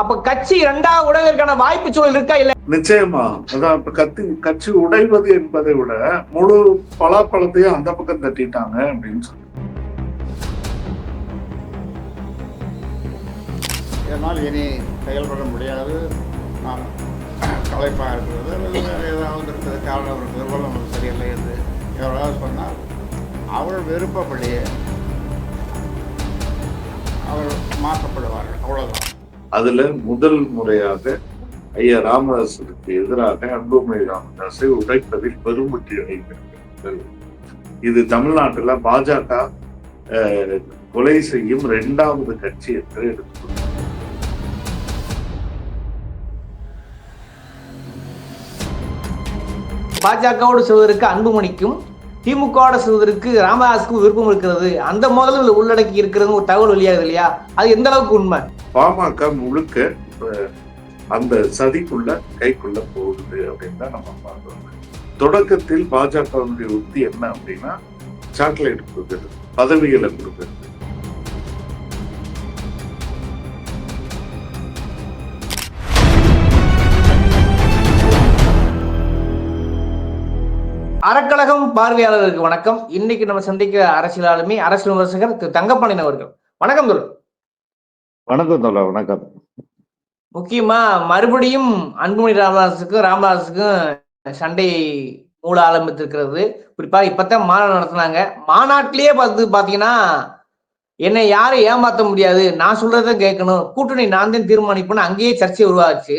அப்ப கட்சி இரண்டாவது உடைவதற்கான வாய்ப்பு சூழல் இருக்கா இல்ல? நிச்சயமா. அதான் இப்ப கத்தி கட்சி உடைவது என்பதை விட முழு பலாப்பழத்தையும் அந்த பக்கம் தட்டிட்டாங்க அப்படின்னு சொல்லி. இதனால் இனி செயல்பட முடியாது. நான் களைப்பாக இருக்கிறது அல்லது வேறு ஏதாவது இருக்குது காரணம் இருக்குது உடல் நமக்கு சரியில்லை என்று எவராவது சொன்னால் அவர் விருப்பப்படியே அவர் மாற்றப்படுவார்கள். அவ்வளோதான் அதுல முதல் முறையாக ஐயா ராமதாஸுக்கு எதிராக அன்புமணி ராமதாஸை உடைப்பதில் பெரும் அடைந்திருக்கிறார்கள் இது தமிழ்நாட்டுல பாஜக கொலை செய்யும் இரண்டாவது கட்சி என்று எடுத்துக்கொள்ளும் பாஜகவோடு செல்வதற்கு அன்புமணிக்கும் திமுகவோட செல்வதற்கு ராமதாஸுக்கும் விருப்பம் இருக்கிறது. அந்த மோதலும் உள்ளடக்கி இருக்கிறது ஒரு தகவல் வெளியாகுது இல்லையா? அது எந்த அளவுக்கு உண்மை? பாமக முழுக்க அந்த சதிக்குள்ள கைக்குள்ள போகுது அப்படின்னு தான் நம்ம பார்க்கிறோம் தொடக்கத்தில் பாஜகவினுடைய உத்தி என்ன அப்படின்னா சாக்லேட் கொடுக்கிறது பதவிகளை கொடுக்கிறது அறக்கழகம் பார்வையாளர்களுக்கு வணக்கம். இன்னைக்கு நம்ம சந்திக்கிற அரசியலாளுமே அரசியல் விமர்சகர் திரு தங்கப்பாண்டியன் அவர்கள். வணக்கம் தோழர். வணக்கம் தோழா வணக்கம். முக்கியமா மறுபடியும் அன்புமணி ராமதாஸுக்கும் ராமதாஸுக்கும் சண்டை மூல ஆரம்பித்திருக்கிறது. குறிப்பா இப்பதான் மாநாடு நடத்தினாங்க. மாநாட்டிலேயே பார்த்து பாத்தீங்கன்னா என்னை யாரும் ஏமாத்த முடியாது. நான் சொல்றதை கேட்கணும். கூட்டணி நான் தான் தீர்மானிப்பேன்னு அங்கேயே சர்ச்சை உருவாச்சு.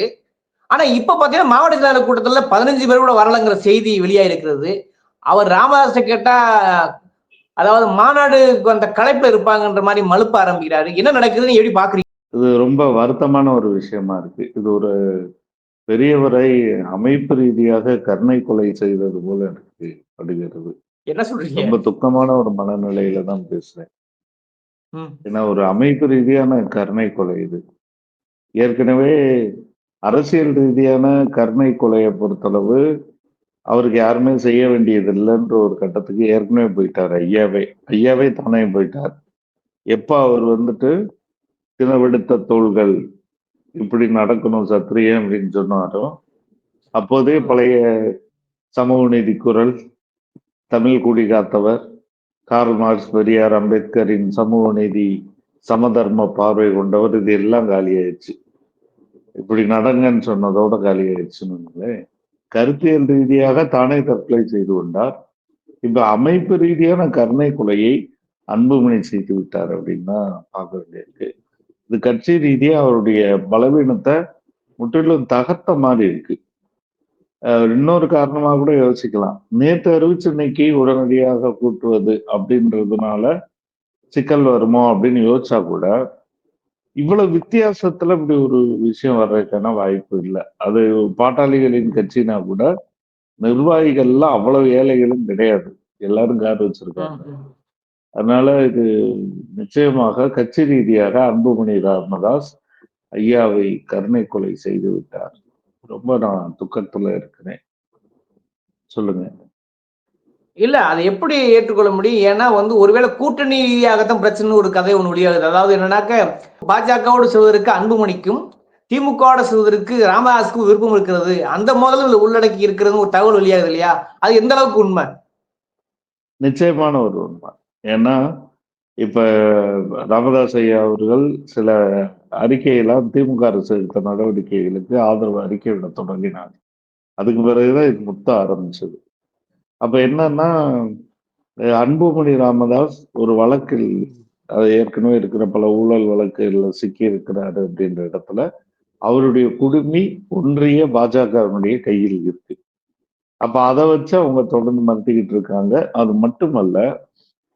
ஆனா இப்ப பாத்தீங்கன்னா மாவட்ட செயலாளர் கூட்டத்துல பதினஞ்சு பேர் கூட வரலங்கிற செய்தி வெளியாயிருக்கிறது. அவர் ராமதாஸை கேட்டா அதாவது மாநாடுக்கு அந்த கலைப்புல இருப்பாங்கன்ற மாதிரி மழுப்ப ஆரம்பிக்கிறாரு. என்ன நடக்குதுன்னு எப்படி பாக்குறீங்க? இது ரொம்ப வருத்தமான ஒரு விஷயமா இருக்கு. இது ஒரு பெரியவரை அமைப்பு ரீதியாக கருணை கொலை செய்தது போல எனக்கு படுகிறது என்ன சொல்றீங்க? ரொம்ப துக்கமான ஒரு மனநிலையில தான் பேசுறேன். ஏன்னா ஒரு அமைப்பு ரீதியான கருணை கொலை இது. ஏற்கனவே அரசியல் ரீதியான கருணை கொலையை பொறுத்தளவு அவருக்கு யாருமே செய்ய வேண்டியது இல்லைன்ற ஒரு கட்டத்துக்கு ஏற்கனவே போயிட்டார் ஐயாவே. ஐயாவே தானே போயிட்டார். எப்போ அவர் வந்துட்டு தினவெடுத்த தோள்கள் இப்படி நடக்கணும் சத்திரியன் அப்படின்னு சொன்னாரோ அப்போதே பழைய சமூக நீதி குரல் தமிழ் குடி காத்தவர் கார்ல் மார்க்ஸ் பெரியார் அம்பேத்கரின் சமூக நீதி சமதர்ம பார்வை கொண்டவர் இது எல்லாம் காலியாயிடுச்சு. இப்படி நடங்கன்னு சொன்னதோட காலியாயிடுச்சுன்னு கருத்தியல் ரீதியாக தானே தற்கொலை செய்து கொண்டார். இப்ப அமைப்பு ரீதியான கருணை கொலையை அன்புமணி செய்து விட்டார் அப்படின்னு தான் பார்க்க வேண்டியிருக்கு. இது கட்சி ரீதியா அவருடைய பலவீனத்தை முற்றிலும் தகர்த்த மாதிரி இருக்கு. இன்னொரு காரணமா கூட யோசிக்கலாம். நேற்று அறிவிச்சு இன்னைக்கு உடனடியாக கூட்டுவது அப்படின்றதுனால சிக்கல் வருமோ அப்படின்னு யோசிச்சா கூட இவ்வளவு வித்தியாசத்துல இப்படி ஒரு விஷயம் வர்றதுக்கான வாய்ப்பு இல்லை. அது பாட்டாளிகளின் கட்சினா கூட நிர்வாகிகள்லாம் அவ்வளவு ஏழைகளும் கிடையாது. எல்லாரும் கார் வச்சிருக்காங்க. அதனால இது நிச்சயமாக கட்சி ரீதியாக அன்புமணி ராமதாஸ் ஐயாவை கருணை கொலை செய்து விட்டார். ரொம்ப நான் துக்கத்துல இருக்கிறேன். சொல்லுங்க. இல்ல அதை எப்படி ஏற்றுக்கொள்ள முடியும்? ஏன்னா வந்து ஒருவேளை கூட்டணி ரீதியாகத்தான் பிரச்சனை ஒரு கதை ஒன்று வெளியாகுது. அதாவது என்னன்னாக்க பாஜகவோடு செய்வதற்கு அன்புமணிக்கும் திமுகவோட செய்வதற்கு ராமதாஸுக்கும் விருப்பம் இருக்கிறது. அந்த மோதலும் உள்ளடக்கி இருக்கிறது ஒரு தகவல் வெளியாகுது இல்லையா? அது எந்த அளவுக்கு உண்மை? நிச்சயமான ஒரு உண்மை. ஏன்னா இப்ப ராமதாஸ் ஐயா அவர்கள் சில அறிக்கையெல்லாம் திமுக அரசு எடுத்த நடவடிக்கைகளுக்கு ஆதரவு அறிக்கை விட தொடங்கினார். அதுக்கு பிறகுதான் இது முத்த ஆரம்பிச்சது. அப்ப என்னன்னா அன்புமணி ராமதாஸ் ஒரு வழக்கில் அது ஏற்கனவே இருக்கிற பல ஊழல் வழக்குகளில் சிக்கி இருக்கிறாரு அப்படின்ற இடத்துல அவருடைய குடுமி ஒன்றிய பாஜகவினுடைய கையில் இருக்கு. அப்ப அதை வச்சு அவங்க தொடர்ந்து மறுத்திக்கிட்டு இருக்காங்க. அது மட்டுமல்ல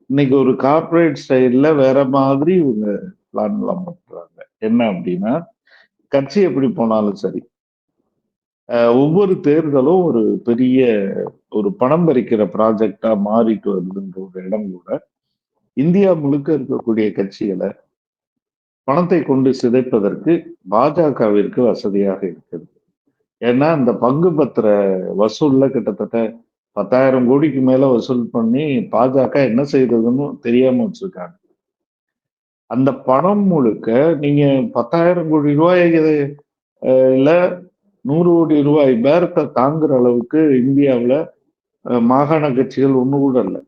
இன்னைக்கு ஒரு கார்ப்பரேட் ஸ்டைல்ல வேற மாதிரி இவங்க பிளான் எல்லாம் பண்றாங்க. என்ன அப்படின்னா கட்சி எப்படி போனாலும் சரி ஒவ்வொரு தேர்தலும் ஒரு பெரிய ஒரு பணம் பறிக்கிற ப்ராஜெக்டா மாறிட்டு வருதுன்ற ஒரு இடம் கூட. இந்தியா முழுக்க இருக்கக்கூடிய கட்சிகளை பணத்தை கொண்டு சிதைப்பதற்கு பாஜகவிற்கு வசதியாக இருக்கிறது. ஏன்னா இந்த பங்கு பத்திர வசூல்ல கிட்டத்தட்ட பத்தாயிரம் கோடிக்கு மேல வசூல் பண்ணி பாஜக என்ன செய்யறதுன்னு தெரியாம வச்சிருக்காங்க. அந்த பணம் முழுக்க நீங்க பத்தாயிரம் கோடி ரூபாய் இல்லை நூறு கோடி ரூபாய் பேரத்தை தாங்குற அளவுக்கு இந்தியாவில் மாகாண கட்சிகள் ஒன்று கூட இல்லை.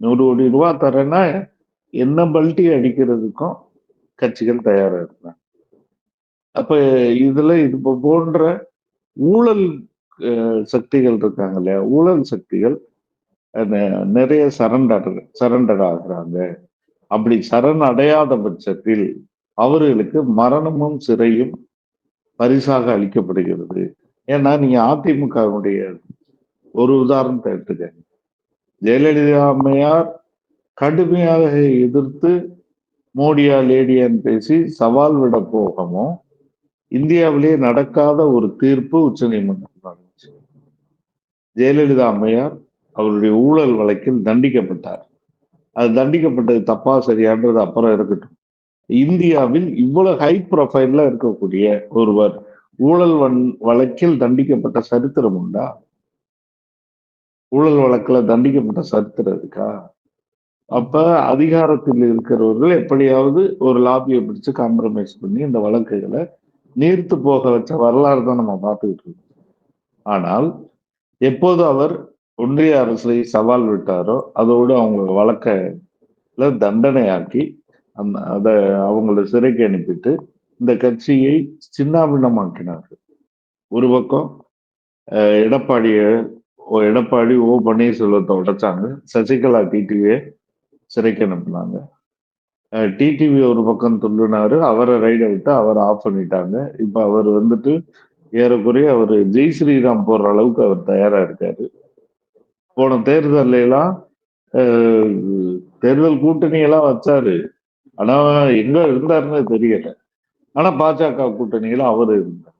நூறு கோடி ரூபா தரேன்னா என்ன பல்ட்டி அடிக்கிறதுக்கும் கட்சிகள் தயாராக இருந்தாங்க அப்போ இதில் இது போன்ற ஊழல் சக்திகள் இருக்காங்க இல்லையா? ஊழல் சக்திகள் நிறைய சரண்டர் சரண்டர் ஆகுறாங்க. அப்படி சரண் அடையாத பட்சத்தில் அவர்களுக்கு மரணமும் சிறையும் பரிசாக அளிக்கப்படுகிறது. ஏன்னா நீங்க அதிமுகவுடைய ஒரு உதாரணத்தை எடுத்துக்கங்க. ஜெயலலிதா அம்மையார் கடுமையாக எதிர்த்து மோடியா லேடியான்னு பேசி சவால் விட போகவும் இந்தியாவிலே நடக்காத ஒரு தீர்ப்பு உச்ச நீதிமன்றம் நடந்துச்சு ஜெயலலிதா அம்மையார் அவருடைய ஊழல் வழக்கில் தண்டிக்கப்பட்டார். அது தண்டிக்கப்பட்டது தப்பா சரியான்றது அப்புறம் இருக்கட்டும் இந்தியாவில் இவ்வளவு ஹை ப்ரொஃபைல்ல இருக்கக்கூடிய ஒருவர் ஊழல் வன் வழக்கில் தண்டிக்கப்பட்ட சரித்திரம் உண்டா? ஊழல் வழக்குல தண்டிக்கப்பட்ட சரித்திரம் இருக்கா? அப்ப அதிகாரத்தில் இருக்கிறவர்கள் எப்படியாவது ஒரு லாபியை பிடிச்சு காம்ப்ரமைஸ் பண்ணி இந்த வழக்குகளை நீர்த்து போக வச்ச வரலாறு தான் நம்ம பார்த்துக்கிட்டு இருக்கோம். ஆனால் எப்போது அவர் ஒன்றிய அரசை சவால் விட்டாரோ அதோடு அவங்க வழக்கல தண்டனையாக்கி அந்த அதை அவங்கள சிறைக்கு அனுப்பிட்டு இந்த கட்சியை சின்னாபின்னமாக்கினார்கள். ஒரு பக்கம் எடப்பாடியை எடப்பாடிய ஓ எடப்பாடி ஓ பன்னீர்செல்வத்தை உடைச்சாங்க. சசிகலா டிடிவியை சிறைக்கு அனுப்புனாங்க. டிடிவி ஒரு பக்கம் துள்ளுனாரு அவரை ரைடை விட்டு அவரை ஆஃப் பண்ணிட்டாங்க. இப்போ அவர் வந்துட்டு ஏறக்குறைய அவர் ஜெய் ஸ்ரீராம் போடுற அளவுக்கு அவர் தயாரா இருக்காரு. போன தேர்தல்லாம் தேர்தல் கூட்டணி எல்லாம் வச்சாரு. ஆனா எங்க இருந்தாருன்னு தெரியல. ஆனா பாஜக கூட்டணியில அவர் இருந்தார்.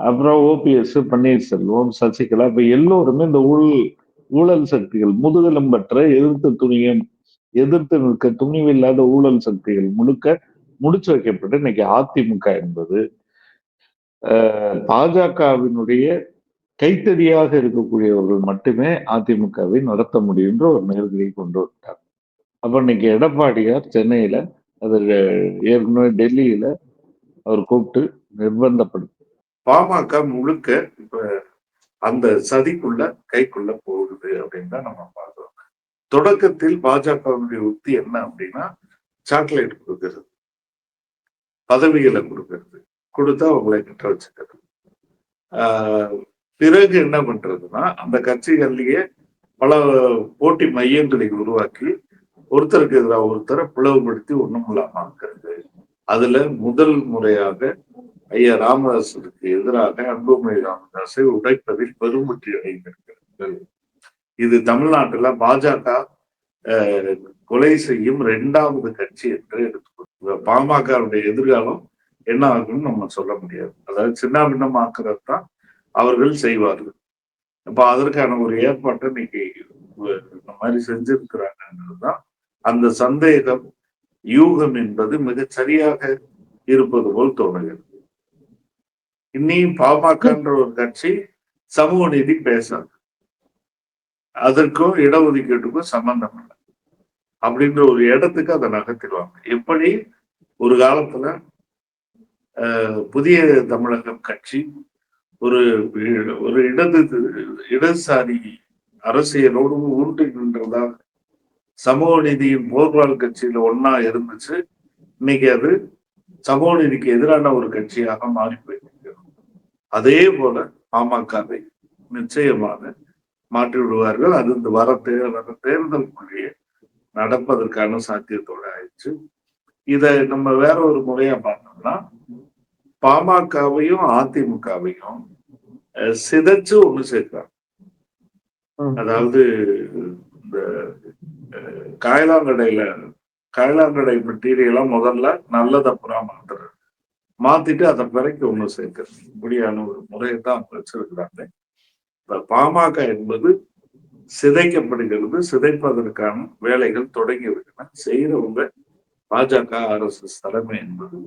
அப்புறம் ஓபிஎஸ் பன்னீர்செல்வம் சசிகலா இப்ப எல்லோருமே இந்த ஊழல் ஊழல் சக்திகள் முதுகெலும்பற்ற எதிர்த்து துணியம் எதிர்த்து நிற்க துணிவில்லாத ஊழல் சக்திகள் முழுக்க முடிச்சு வைக்கப்பட்டு இன்னைக்கு அதிமுக என்பது பாஜகவினுடைய கைத்தறியாக இருக்கக்கூடியவர்கள் மட்டுமே அதிமுகவை நடத்த முடியுன்ற ஒரு நேர்களை கொண்டு வந்தார் அப்போ இன்னைக்கு எடப்பாடியார் சென்னையில் அது ஏற்கனவே டெல்லியில் அவர் கூப்பிட்டு நிர்பந்தப்படும் பாமக முழுக்க இப்ப அந்த சதிக்குள்ள கைக்குள்ள போகுது அப்படின்னு தான் நம்ம பார்க்கிறோம். தொடக்கத்தில் பாஜகவுடைய உத்தி என்ன அப்படின்னா சாக்லேட் கொடுக்கறது. பதவிகளை கொடுக்கறது. கொடுத்தா அவங்களை கிட்ட வச்சுக்கிறது. பிறகு என்ன பண்றதுன்னா அந்த கட்சிகள்லயே பல போட்டி மையங்களை உருவாக்கி ஒருத்தருக்கு எதிராக ஒருத்தரை பிளவுபடுத்தி ஒண்ணும் இல்லாம அதுல முதல் முறையாக ஐயா ராமதாஸுக்கு எதிராக அன்புமணி ராமதாஸை உடைப்பதில் பெருமுற்றி அடைந்திருக்கிறார்கள். இது தமிழ்நாட்டுல பாஜக கொலை செய்யும் இரண்டாவது கட்சி என்று எடுத்துக்கொள்ளும் பாமகவுடைய எதிர்காலம் என்ன ஆகும்னு நம்ம சொல்ல முடியாது. அதாவது சின்ன பின்னமாக்குறது தான் அவர்கள் செய்வார்கள். அப்ப அதற்கான ஒரு ஏற்பாட்டை இன்னைக்கு இந்த மாதிரி செஞ்சிருக்கிறாங்கன்றதுதான் அந்த சந்தேகம் யூகம் என்பது மிகச் சரியாக இருப்பது போல் தோணுகிறது இன்னையும் பாமகன்ற ஒரு கட்சி சமூக நீதி பேசாது அதற்கும் இடஒதுக்கீட்டுக்கும் சம்பந்தம் இல்லை. அப்படின்ற ஒரு இடத்துக்கு அதை நகர்த்திடுவாங்க. எப்படி? ஒரு காலத்துல புதிய தமிழகம் கட்சி ஒரு ஒரு இடது இடதுசாரி அரசியலோடு உருட்டு நின்றதாக சமூக நீதியின் போர்வால் கட்சியில ஒன்னா இருந்துச்சு. இன்னைக்கு அது சமூக நீதிக்கு எதிரான ஒரு கட்சியாக மாறி போயிருக்கிறது அதே போல பாமகவை நிச்சயமாக மாற்றி விடுவார்கள். அது இந்த வர தே வர தேர்தலுக்குள்ளேயே நடப்பதற்கான சாத்தியத்தோட ஆயிடுச்சு. இதை நம்ம வேற ஒரு முறையா பார்த்தோம்னா பாமகவையும் அதிமுகவையும் சிதைச்சு ஒண்ணு சேர்க்கிறாங்க. அதாவது இந்த காயலாங்கடையில காயலாங்கடை மெட்டீரியலா முதல்ல நல்லதை புறா மாத்துறது மாத்திட்டு அதை பிறக்கி ஒண்ணு சேர்க்கிறது. இப்படியான ஒரு முறையை தான் வச்சிருக்கிறாங்க. இப்ப பாமக என்பது சிதைக்கப்படுகிறது சிதைப்பதற்கான வேலைகள் தொடங்கி விட்டன செய்யறவங்க பாஜக ஆர்எஸ்எஸ் தலைமை என்பது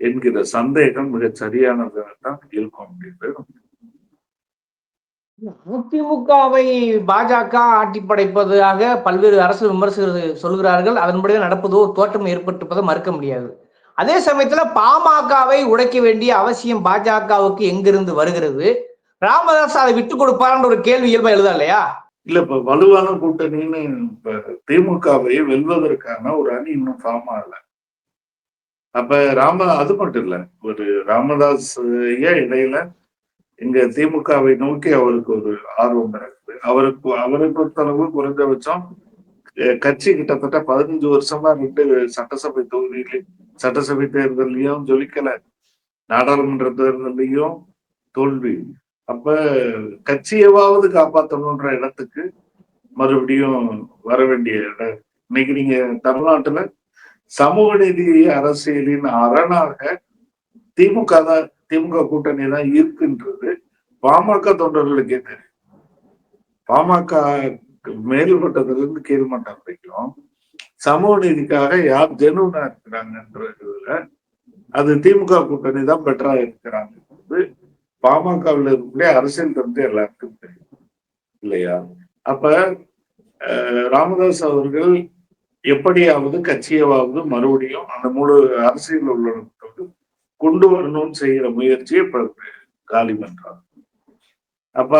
என்கிற சந்தேகம் மிக சரியானதாக தான் இருக்கும் அப்படின்றது அதிமுகவை பாஜக ஆட்டி படைப்பதாக பல்வேறு அரசு விமர்சகர்கள் சொல்கிறார்கள். அதன்படியே நடப்பதோ ஒரு தோற்றம் ஏற்பட்டிருப்பதை மறுக்க முடியாது. அதே சமயத்துல பாமகவை உடைக்க வேண்டிய அவசியம் பாஜகவுக்கு எங்கிருந்து வருகிறது? ராமதாஸ் அதை விட்டு கொடுப்பார்ன்ற ஒரு கேள்வி இயல்பா எழுதா இல்லையா? இல்ல இப்ப வலுவான கூட்டணின்னு இப்ப திமுகவை வெல்வதற்கான ஒரு அணி இன்னும் ஃபார்ம் ஆகல அப்ப ராம அது மட்டும் இல்ல. ஒரு ராமதாஸ் இடையில இங்க திமுகவை நோக்கி அவருக்கு ஒரு ஆர்வம் இருக்குது. அவருக்கு அவரை பொறுத்தளவு குறைந்தபட்சம் கட்சி கிட்டத்தட்ட பதினஞ்சு வருஷமா ரெண்டு சட்டசபை தொகுதியிலையும் சட்டசபை தேர்தலையும் ஜொலிக்கல. நாடாளுமன்ற தேர்தலையும் தோல்வி. அப்ப கட்சியவாவது காப்பாற்றணுன்ற இடத்துக்கு மறுபடியும் வர வேண்டிய இடம். இன்னைக்கு நீங்க தமிழ்நாட்டுல சமூக நீதி அரசியலின் அரணாக திமுக தான் திமுக கூட்டணி தான் இருக்குன்றது பாமக தொண்டர்களுக்கே தெரியும். பாமக மேல்மட்டத்துல இருந்து கீழ்மட்டம் வரைக்கும் சமூக நீதிக்காக யார் ஜெனுவனா இருக்கிறாங்கன்றதுல அது திமுக கூட்டணி தான் பெட்டரா இருக்கிறாங்க பாமகவில் இருக்கக்கூடிய அரசியல் தந்து எல்லாருக்கும் தெரியும். இல்லையா? அப்ப ராமதாஸ் அவர்கள் எப்படியாவது கட்சியவாவது மறுபடியும் அந்த முழு அரசியல் உள்ளவர்களுக்கு கொண்டு வரணும்னு செய்யற முயற்சியை இப்ப காலி பண்றாங்க. அப்ப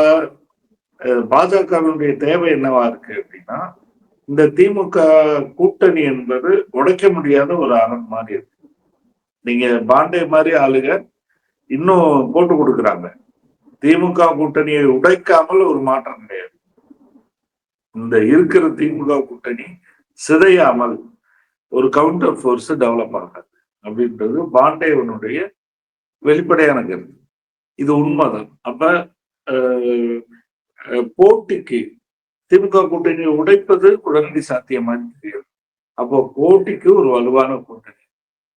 பாஜகவினுடைய தேவை என்னவா இருக்கு அப்படின்னா இந்த திமுக கூட்டணி என்பது உடைக்க முடியாத ஒரு அரண் மாதிரி இருக்கு. நீங்க பாண்டே மாதிரி ஆளுங்க இன்னும் போட்டு கொடுக்குறாங்க. திமுக கூட்டணியை உடைக்காமல் ஒரு மாற்றம் கிடையாது. இந்த இருக்கிற திமுக கூட்டணி சிதையாமல் ஒரு கவுண்டர் ஃபோர்ஸ் டெவலப் ஆகாது. அப்படின்றது பாண்டேவனுடைய வெளிப்படையான கருத்து. இது உண்மைதான். அப்ப அஹ், போட்டிக்கு திமுக கூட்டணியை உடைப்பது உடனடி சாத்தியமாக தெரியாது. அப்போ போட்டிக்கு ஒரு வலுவான கூட்டணி.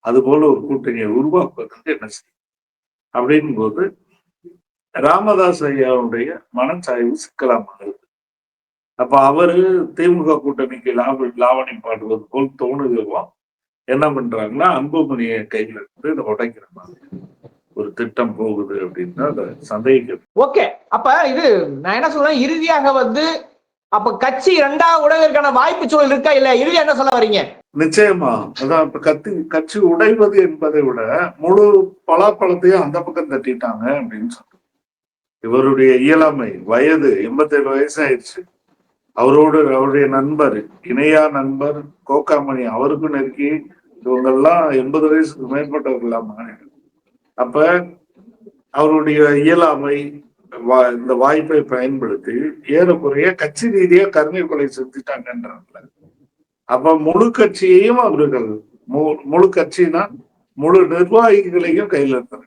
அது போல ஒரு கூட்டணியை உருவாக்குவதற்கு என்ன செய்யும்? அப்படின் போது ராமதாஸ் ஐயாவுடைய மனச்சாய்வு சிக்கலாமாக அப்ப அவரு திமுக கூட்டணிக்கு லாப லாவணி பாடுவது போல் தோணுகிறோம் என்ன பண்றாங்கன்னா அன்புமணியை கையில இருந்து இதை உடைக்கிற மாதிரி ஒரு திட்டம் போகுது அப்படின்னு அதை சந்தேகிக்கிறது ஓகே அப்ப இது நான் என்ன சொல்றேன்? இறுதியாக வந்து அப்ப கட்சி இரண்டாவது உடைவதற்கான வாய்ப்பு சூழல் இருக்கா இல்ல இறுதியா என்ன சொல்ல வரீங்க? நிச்சயமா. அதான் இப்ப கத்தி கட்சி உடைவது என்பதை விட முழு பலாப்பழத்தையும் அந்த பக்கம் தட்டிட்டாங்க அப்படின்னு சொல்றோம். இவருடைய இயலாமை வயது எண்பத்தேழு வயசு ஆயிடுச்சு அவரோடு அவருடைய நண்பர் இணையா நண்பர் கோகாமணி அவருக்கும் நெருக்கி இவங்கெல்லாம் எண்பது வயசுக்கு மேற்பட்டவர்களாம் அப்ப அவருடைய இயலாமை வா- இந்த வாய்ப்பை பயன்படுத்தி ஏறக்குறைய கட்சி ரீதியா கருணை கொலை செஞ்சுட்டாங்கன்றாங்க அப்ப முழு கட்சியையும் அவர்கள் மு- முழு கட்சினா முழு நிர்வாகிகளையும் கையில எடுத்தாங்க.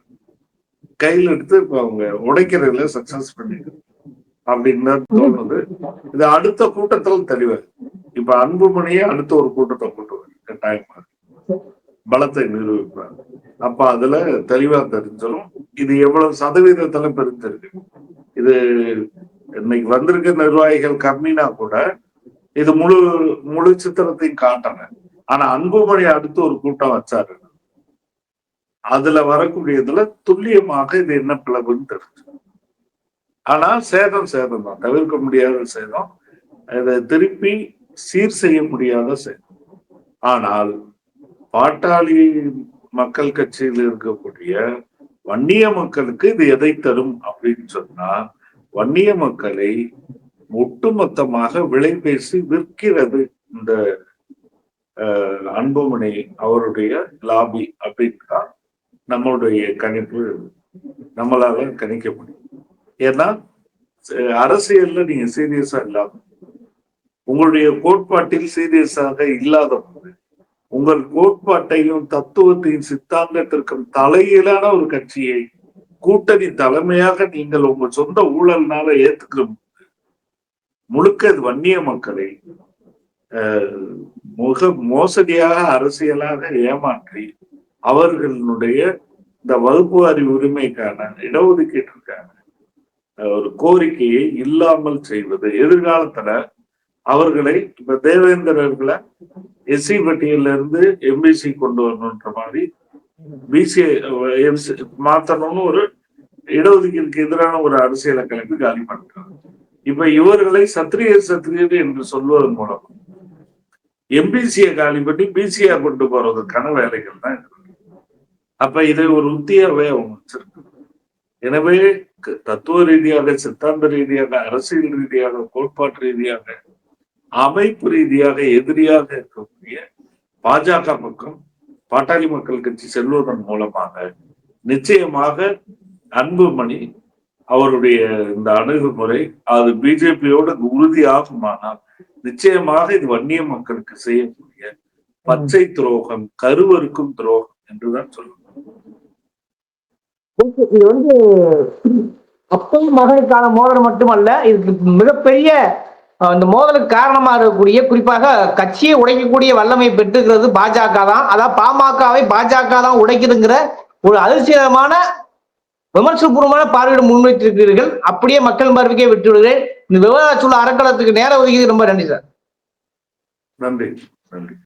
கையில எடுத்து இப்ப அவங்க உடைக்கிறதுல சக்சஸ் பண்ணிடு அப்படின்னு தோணுது. இது அடுத்த கூட்டத்துல தெளிவாரு இப்ப அன்புமணியே அடுத்த ஒரு கூட்டத்தை கூட்டுவார் கட்டாயமா. பலத்தை நிரூபிப்பார் அப்ப அதுல தெளிவா தெரிஞ்சிடும் இது எவ்வளவு சதவீதத்துல பெருந்திருக்கு இது இன்னைக்கு வந்திருக்க நிர்வாகிகள் கம்மினா கூட இது முழு முழு சித்திரத்தையும் காட்டல. ஆனா அன்புமணி அடுத்து ஒரு கூட்டம் வச்சாரு. அதுல வரக்கூடியதுல துல்லியமாக இது என்ன பிளவுன்னு தெரிஞ்சு. ஆனா சேதம் சேதம் தான் தவிர்க்க முடியாத சேதம். இதை திருப்பி சீர் செய்ய முடியாத சேதம். ஆனால் பாட்டாளி மக்கள் கட்சியில் இருக்கக்கூடிய வன்னிய மக்களுக்கு இது எதை தரும் அப்படின்னு சொன்னா வன்னிய மக்களை ஒட்டுமொத்தமாக விலை பேசி விற்கிறது இந்த அன்புமணி அவருடைய லாபி அப்படின்னு தான் நம்மளுடைய கணிப்பு நம்மளால கணிக்க முடியும். ஏன்னா அரசியல்ல நீங்க சீரியஸா இல்லாம உங்களுடைய கோட்பாட்டில் சீரியஸாக இல்லாத போது உங்கள் கோட்பாட்டையும் தத்துவத்தையும் சித்தாந்தத்திற்கும் தலையிலான ஒரு கட்சியை கூட்டணி தலைமையாக நீங்கள் உங்கள் சொந்த ஊழல்னால ஏத்துக்கிற முழுக்க இது வன்னிய மக்களை அஹ், முக மோசடியாக அரசியலாக ஏமாற்றி அவர்களுடைய இந்த வகுப்புவாரி உரிமைக்கான இடஒதுக்கீட்டிற்கான ஒரு கோரிக்கையை இல்லாமல் செய்வது எதிர்காலத்துல அவர்களை இப்ப தேவேந்திரர்களை எஸ்சி பட்டியல இருந்து எம்பிசி கொண்டு வரணுன்ற மாதிரி பிசி மாத்தணும்னு ஒரு இடஒதுக்கீடுக்கு எதிரான ஒரு அரசியலை கிளப்பி காலி பண்றாங்க இப்ப இவர்களை சத்திரியர் சத்திரியர் என்று சொல்வதன் மூலம் எம்பிசியை காலி பண்ணி பிசிஆ கொண்டு போறதுக்கான வேலைகள் தான் அப்ப இதை ஒரு உத்தியாவே அவங்க வச்சிருக்காங்க. எனவே தத்துவ ரீதியாக சித்தாந்த ரீதியாக அரசியல் ரீதியாக கோட்பாட்டு ரீதியாக அமைப்பு ரீதியாக எதிரியாக இருக்கக்கூடிய பாஜக பக்கம் பாட்டாளி மக்கள் கட்சி செல்வதன் மூலமாக நிச்சயமாக அன்புமணி அவருடைய இந்த அணுகுமுறை அது பிஜேபியோட உறுதியாகுமானால் நிச்சயமாக இது வன்னிய மக்களுக்கு செய்யக்கூடிய பச்சை துரோகம் கருவருக்கும் துரோகம் என்றுதான் சொல்லணும் இது வந்து அப்பையும் மகனுக்கான மோதல் மட்டுமல்ல இதுக்கு மிகப்பெரிய இந்த மோதலுக்கு காரணமா இருக்கக்கூடிய குறிப்பாக கட்சியை உடைக்கக்கூடிய வல்லமை பெற்றுக்கிறது பாஜக தான். அதான் பாமகவை பாஜக தான் உடைக்குதுங்கிற ஒரு அதிர்ச்சிகரமான விமர்சனபூர்வமான பார்வையிட முன்வைத்திருக்கிறீர்கள். அப்படியே மக்கள் பார்வைக்கே விட்டு விடுகிறேன் இந்த விவகார சூழல் அறக்கலத்துக்கு நேரம் ஒதுக்கியது ரொம்ப நன்றி சார். நன்றி நன்றி.